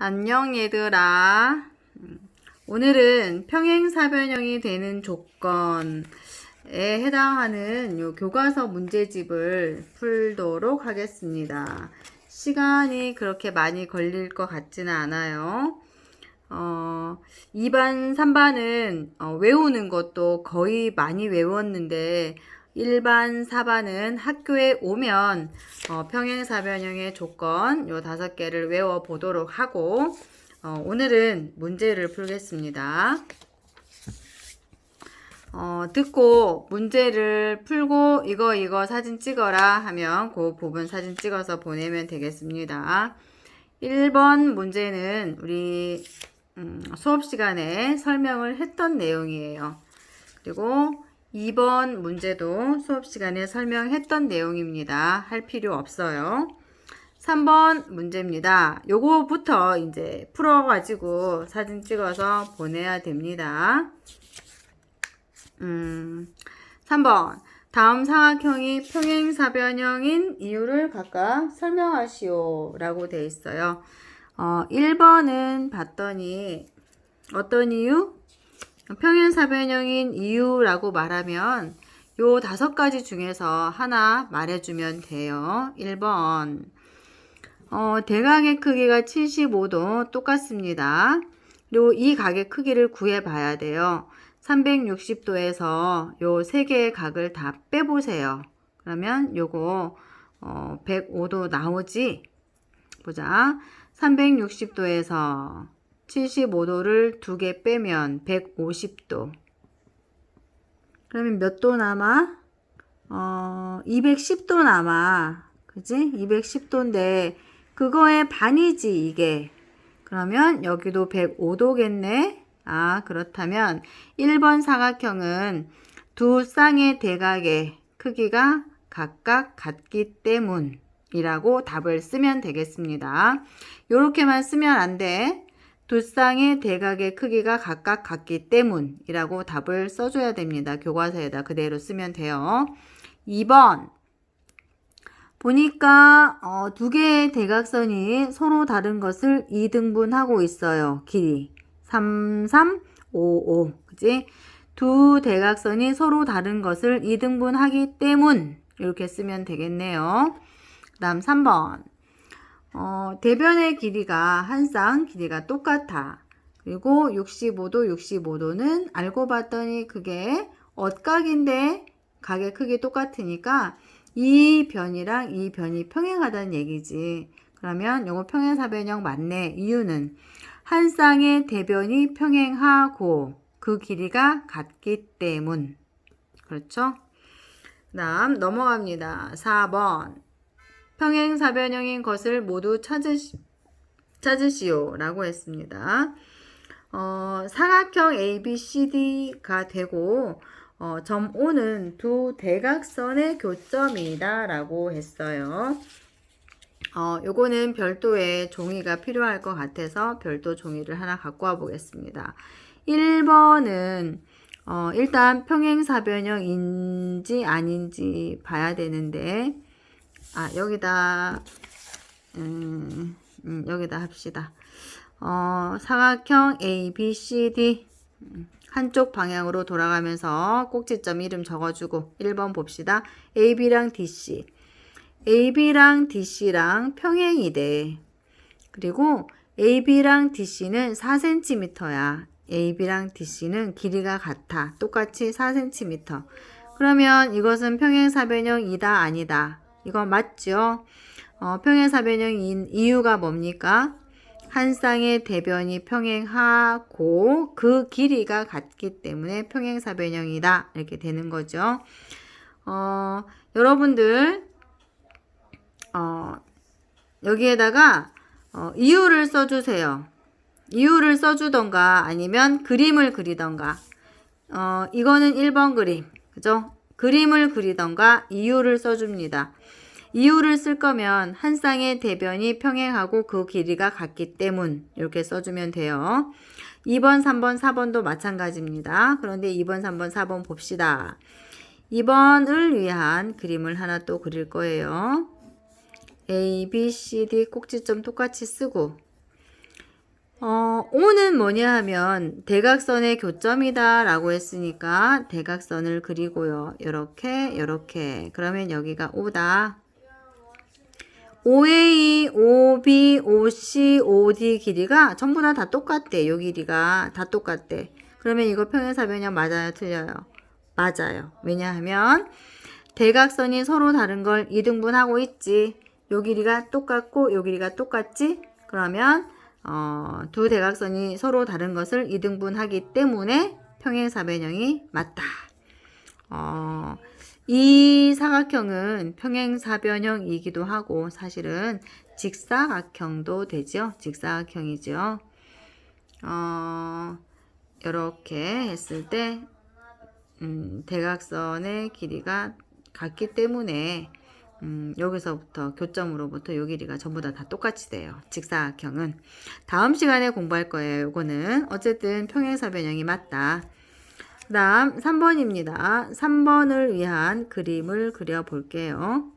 안녕 얘들아. 음, 오늘은 평행사변형이 되는 조건에 해당하는 요 교과서 문제집을 풀도록 하겠습니다. 시간이 그렇게 많이 걸릴 것 같지는 않아요. 어, 2반, 3반은 어, 외우는 것도 거의 많이 외웠는데 1반, 4반은 학교에 오면 어, 평행사변형의 조건 요 다섯 개를 외워 보도록 하고 어, 오늘은 문제를 풀겠습니다. 어, 듣고 문제를 풀고 이거 이거 사진 찍어라 하면 그 부분 사진 찍어서 보내면 되겠습니다. 1번 문제는 우리 음, 수업 시간에 설명을 했던 내용이에요. 그리고 2번 문제도 수업 시간에 설명했던 내용입니다. 할 필요 없어요. 3번 문제입니다. 요거부터 이제 풀어가지고 사진 찍어서 보내야 됩니다. 음, 3번. 다음 상학형이 평행사변형인 이유를 각각 설명하시오. 라고 되어 있어요. 어, 1번은 봤더니 어떤 이유? 평행 사변형인 이유라고 말하면 요 다섯 가지 중에서 하나 말해주면 돼요. 1번. 어, 대각의 크기가 75도 똑같습니다. 그리고 이 각의 크기를 구해봐야 돼요. 360도에서 요 세 개의 각을 다 빼보세요. 그러면 요거 어, 105도 나오지? 보자. 360도에서 75도를 두 개 빼면 150도. 그러면 몇 도 남아? 어, 210도 남아. 그지? 210도인데, 그거의 반이지, 이게. 그러면 여기도 105도겠네? 아, 그렇다면 1번 사각형은 두 쌍의 대각의 크기가 각각 같기 때문이라고 답을 쓰면 되겠습니다. 이렇게만 쓰면 안 돼. 두 쌍의 대각의 크기가 각각 같기 때문이라고 답을 써줘야 됩니다. 교과서에다 그대로 쓰면 돼요. 2번. 보니까 어, 두 개의 대각선이 서로 다른 것을 2등분하고 있어요. 길이. 3, 3, 5, 5. 그지? 두 대각선이 서로 다른 것을 2등분하기 때문. 이렇게 쓰면 되겠네요. 그 다음 3번. 어, 대변의 길이가 한 쌍 길이가 똑같아. 그리고 65도, 65도는 알고 봤더니 그게 엇각인데 각의 크기 똑같으니까 이 변이랑 이 변이 평행하다는 얘기지. 그러면 요거 평행사변형 맞네. 이유는 한 쌍의 대변이 평행하고 그 길이가 같기 때문. 그렇죠? 그 다음 넘어갑니다. 4번. 평행사변형인 것을 모두 찾으시, 찾으시오. 라고 했습니다. 어, 사각형 ABCD가 되고, 어, 점 O는 두 대각선의 교점이다. 라고 했어요. 어, 요거는 별도의 종이가 필요할 것 같아서 별도 종이를 하나 갖고 와 보겠습니다. 1번은 어, 일단 평행사변형인지 아닌지 봐야 되는데 아 여기다 음, 음, 여기다 합시다. 어, 사각형 A, B, C, D 음, 한쪽 방향으로 돌아가면서 꼭지점 이름 적어주고 1번 봅시다. AB랑 DC AB랑 DC랑 평행이 돼. 그리고 AB랑 DC는 4cm야. AB랑 DC는 길이가 같아. 똑같이 4cm. 그러면 이것은 평행사변형이다 아니다. 이거 맞죠? 어, 평행사 변형인 이유가 뭡니까? 한 쌍의 대변이 평행하고 그 길이가 같기 때문에 평행사 변형이다. 이렇게 되는 거죠. 어, 여러분들 어, 여기에다가 어, 이유를 써주세요. 이유를 써주던가 아니면 그림을 그리던가 어, 이거는 1번 그림 그죠? 그림을 그리던가 이유를 써줍니다. 이유를 쓸 거면 한 쌍의 대변이 평행하고 그 길이가 같기 때문 이렇게 써주면 돼요. 2번, 3번, 4번도 마찬가지입니다. 그런데 2번, 3번, 4번 봅시다. 2번을 위한 그림을 하나 또 그릴 거예요. A, B, C, D 꼭지점 똑같이 쓰고 어, O는 뭐냐 하면 대각선의 교점이다 라고 했으니까 대각선을 그리고요. 요렇게, 요렇게. 그러면 여기가 O다. OA, OB, OC, OD 길이가 전부 다 다 똑같대. 요 길이가 다 똑같대. 그러면 이거 평행사변형 맞아요? 틀려요? 맞아요. 왜냐하면 대각선이 서로 다른 걸 이등분하고 있지. 요 길이가 똑같고 요 길이가 똑같지? 그러면 어, 두 대각선이 서로 다른 것을 이등분하기 때문에 평행사변형이 맞다. 어, 이 사각형은 평행사변형이기도 하고 사실은 직사각형도 되죠. 직사각형이죠. 어, 이렇게 했을 때 음, 대각선의 길이가 같기 때문에 음, 여기서부터 교점으로부터 요 길이가 전부 다, 다 똑같이 돼요. 직사각형은 다음 시간에 공부할 거예요. 요거는 어쨌든 평행사 변형이 맞다. 그 다음 3번입니다. 3번을 위한 그림을 그려 볼게요.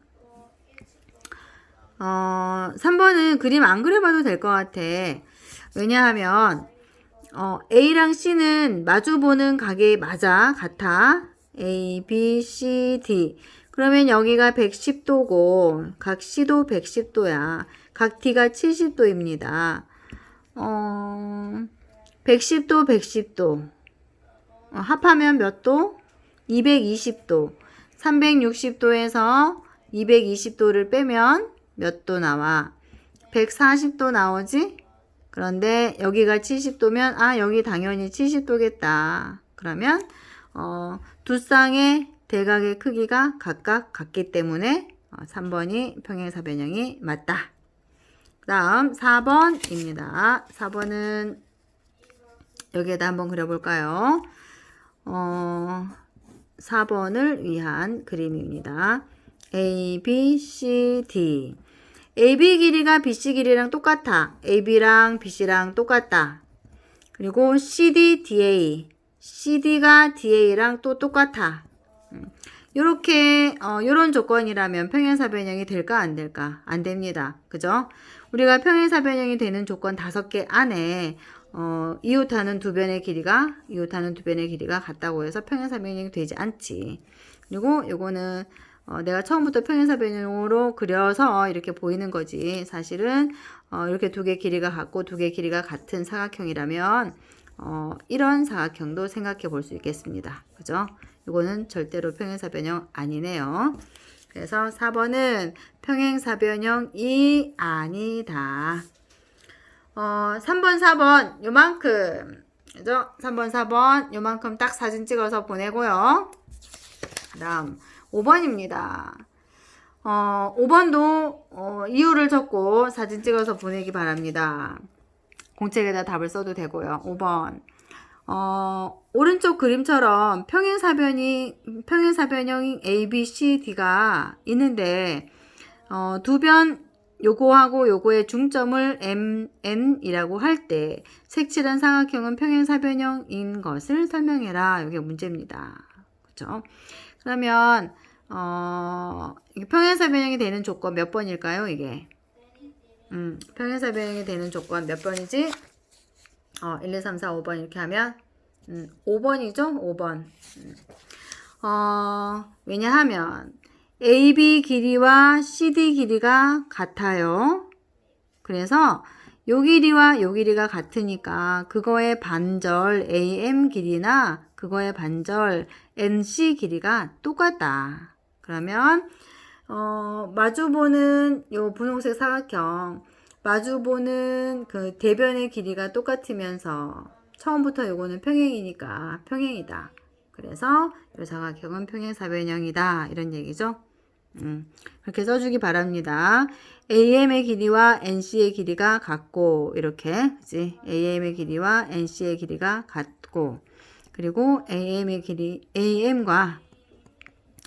어, 3번은 그림 안 그려봐도 될 것 같아. 왜냐하면 어, A랑 C는 마주보는 각이 맞아. 같아. A, B, C, D. 그러면 여기가 110도고, 각 C도 110도야. 각 D가 70도입니다. 어, 110도, 110도. 어, 합하면 몇 도? 220도. 360도에서 220도를 빼면 몇 도 나와? 140도 나오지? 그런데 여기가 70도면 아 여기 당연히 70도겠다. 그러면 어, 두 쌍의 대각의 크기가 각각 같기 때문에 어, 3번이 평행사 변형이 맞다. 그 다음 4번입니다. 4번은 여기에다 한번 그려볼까요? 어, 4번을 위한 그림입니다. A, B, C, D. AB 길이가 BC 길이랑 똑같아. AB랑 BC랑 똑같다. 그리고 CD, DA. CD가 DA랑 또 똑같아. 이렇게 어, 요런 조건이라면 평행사 변형이 될까 안 될까? 안 됩니다. 그죠? 우리가 평행사 변형이 되는 조건 다섯 개 안에 어, 이웃하는 두 변의 길이가 이웃하는 두 변의 길이가 같다고 해서 평행사 변형이 되지 않지. 그리고 요거는 어, 내가 처음부터 평행사 변형으로 그려서 이렇게 보이는 거지. 사실은 어, 이렇게 두 개 길이가 같고 두 개 길이가 같은 사각형이라면 어, 이런 사각형도 생각해 볼 수 있겠습니다. 그죠? 이거는 절대로 평행사변형 아니네요. 그래서 4번은 평행사변형이 아니다. 어, 3번, 4번 요만큼 그죠? 3번, 4번 요만큼 딱 사진 찍어서 보내고요. 그 다음 5번입니다. 어, 5번도 어, 이유를 적고 사진 찍어서 보내기 바랍니다. 공책에다 답을 써도 되고요. 5번. 어, 오른쪽 그림처럼 평행사변이, 평행사변형 A, B, C, D가 있는데, 어, 두 변, 요거하고 요거의 중점을 M, N이라고 할 때, 색칠한 사각형은 평행사변형인 것을 설명해라. 이게 문제입니다. 그죠? 그러면, 어, 평행사변형이 되는 조건 몇 번일까요, 이게? 음, 평행사변형이 되는 조건 몇 번이지? 어, 1, 2, 3, 4, 5번 이렇게 하면 음, 5번이죠? 5번. 음. 어, 왜냐하면 AB 길이와 CD 길이가 같아요. 그래서 요 길이와 요 길이가 같으니까 그거의 반절 AM 길이나 그거의 반절 NC 길이가 똑같다. 그러면 어, 마주보는 요 분홍색 사각형 마주보는 그 대변의 길이가 똑같으면서 처음부터 요거는 평행이니까 평행이다. 그래서 요 사각형은 평행 사변형이다. 이런 얘기죠. 음, 그렇게 써주기 바랍니다. AM의 길이와 NC의 길이가 같고 이렇게 그치? AM의 길이와 NC의 길이가 같고 그리고 AM의 길이 AM과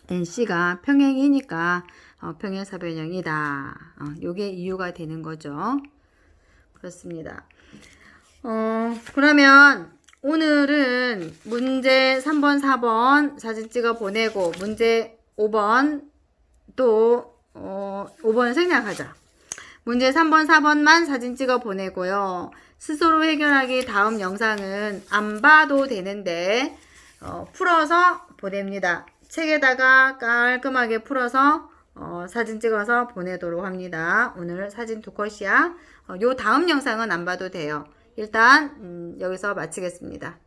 NC가 평행이니까 어, 평행사 변형이다. 어, 요게 이유가 되는 거죠. 그렇습니다. 어, 그러면 오늘은 문제 3번, 4번 사진 찍어 보내고 문제 5번 또 어, 5번 생략하자. 문제 3번, 4번만 사진 찍어 보내고요. 스스로 해결하기 다음 영상은 안 봐도 되는데, 어, 풀어서 보냅니다. 책에다가 깔끔하게 풀어서 어, 사진 찍어서 보내도록 합니다. 오늘 사진 두 컷이야. 어, 요 다음 영상은 안 봐도 돼요. 일단 음, 여기서 마치겠습니다.